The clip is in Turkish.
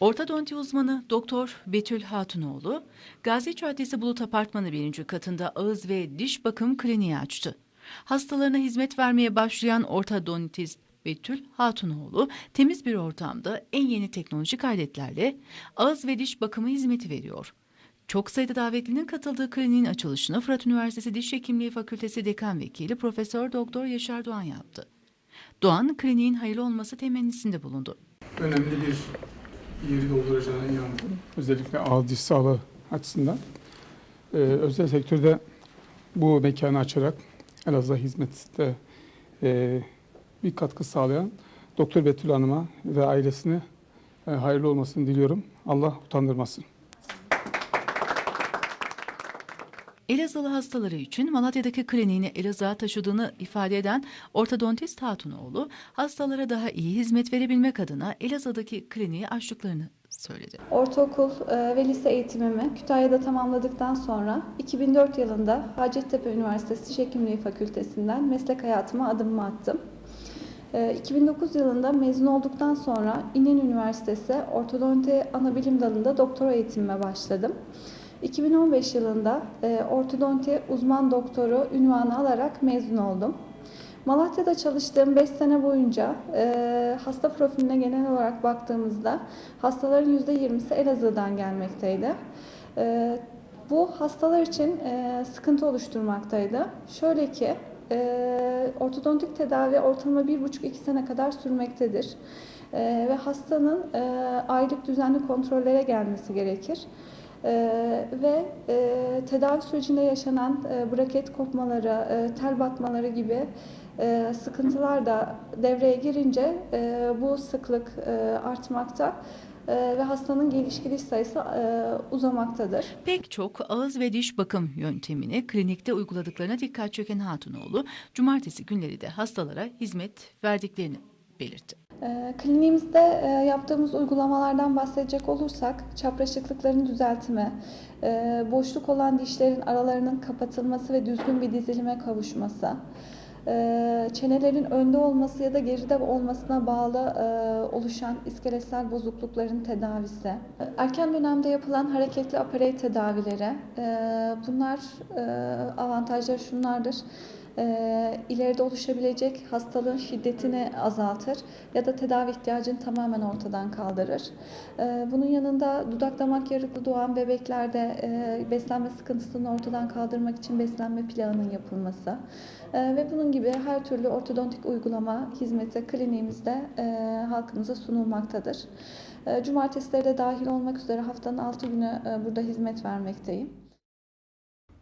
Ortodonti uzmanı Doktor Betül Hatunoğlu, Gazi Caddesi Bulut Apartmanı 1. katında ağız ve diş bakım kliniği açtı. Hastalarına hizmet vermeye başlayan ortodontist Betül Hatunoğlu, temiz bir ortamda en yeni teknolojik aletlerle ağız ve diş bakımı hizmeti veriyor. Çok sayıda davetlinin katıldığı kliniğin açılışını Fırat Üniversitesi Diş Hekimliği Fakültesi Dekan Vekili Profesör Doktor Yaşar Doğan yaptı. Doğan, kliniğin hayırlı olması temennisinde bulundu. önemli bir yeri dolduracağına inanıyorum. Özellikle ağız diş sağlığı açısından. Ee, özel sektörde bu mekanı açarak Elazığ'a hizmette e, bir katkı sağlayan Doktor Betül Hanım'a ve ailesine e, hayırlı olmasını diliyorum. Allah utandırmasın. Elazığlı hastaları için Malatya'daki kliniğini Elazığ'a taşıdığını ifade eden ortodontist Hatunoğlu, hastalara daha iyi hizmet verebilmek adına Elazığ'daki kliniği açtıklarını söyledi. Ortaokul e, ve lise eğitimimi Kütahya'da tamamladıktan sonra 2004 yılında Hacettepe Üniversitesi Diş Hekimliği Fakültesinden meslek hayatıma adımımı attım. E, 2009 yılında mezun olduktan sonra İnönü Üniversitesi Ortodonti Anabilim Dalı'nda doktora eğitimime başladım. 2015 yılında e, ortodonti uzman doktoru ünvanı alarak mezun oldum. Malatya'da çalıştığım 5 sene boyunca e, hasta profiline genel olarak baktığımızda hastaların %20'si Elazığ'dan gelmekteydi. E, bu hastalar için e, sıkıntı oluşturmaktaydı. Şöyle ki e, ortodontik tedavi ortalama 1,5-2 sene kadar sürmektedir. E, ve hastanın e, aylık düzenli kontrollere gelmesi gerekir. Ee, ve e, tedavi sürecinde yaşanan e, braket kopmaları, e, tel batmaları gibi e, sıkıntılar da devreye girince e, bu sıklık e, artmakta e, ve hastanın geliş gidiş sayısı e, uzamaktadır. Pek çok ağız ve diş bakım yöntemini klinikte uyguladıklarına dikkat çeken Hatunoğlu, cumartesi günleri de hastalara hizmet verdiklerini belirtti. E, Kliniğimizde e, yaptığımız uygulamalardan bahsedecek olursak çapraşıklıkların düzeltimi, e, boşluk olan dişlerin aralarının kapatılması ve düzgün bir dizilime kavuşması, e, çenelerin önde olması ya da geride olmasına bağlı oluşan iskeletsel bozuklukların tedavisi, erken dönemde yapılan hareketli aparey tedavileri, bunlar avantajları şunlardır. E, ileride oluşabilecek hastalığın şiddetini azaltır ya da tedavi ihtiyacını tamamen ortadan kaldırır. E, bunun yanında dudak damak yarıklı doğan bebeklerde e, beslenme sıkıntısını ortadan kaldırmak için beslenme planının yapılması e, ve bunun gibi her türlü ortodontik uygulama hizmeti kliniğimizde e, halkımıza sunulmaktadır. E, Cumartesileri de dahil olmak üzere haftanın 6 günü e, burada hizmet vermekteyim.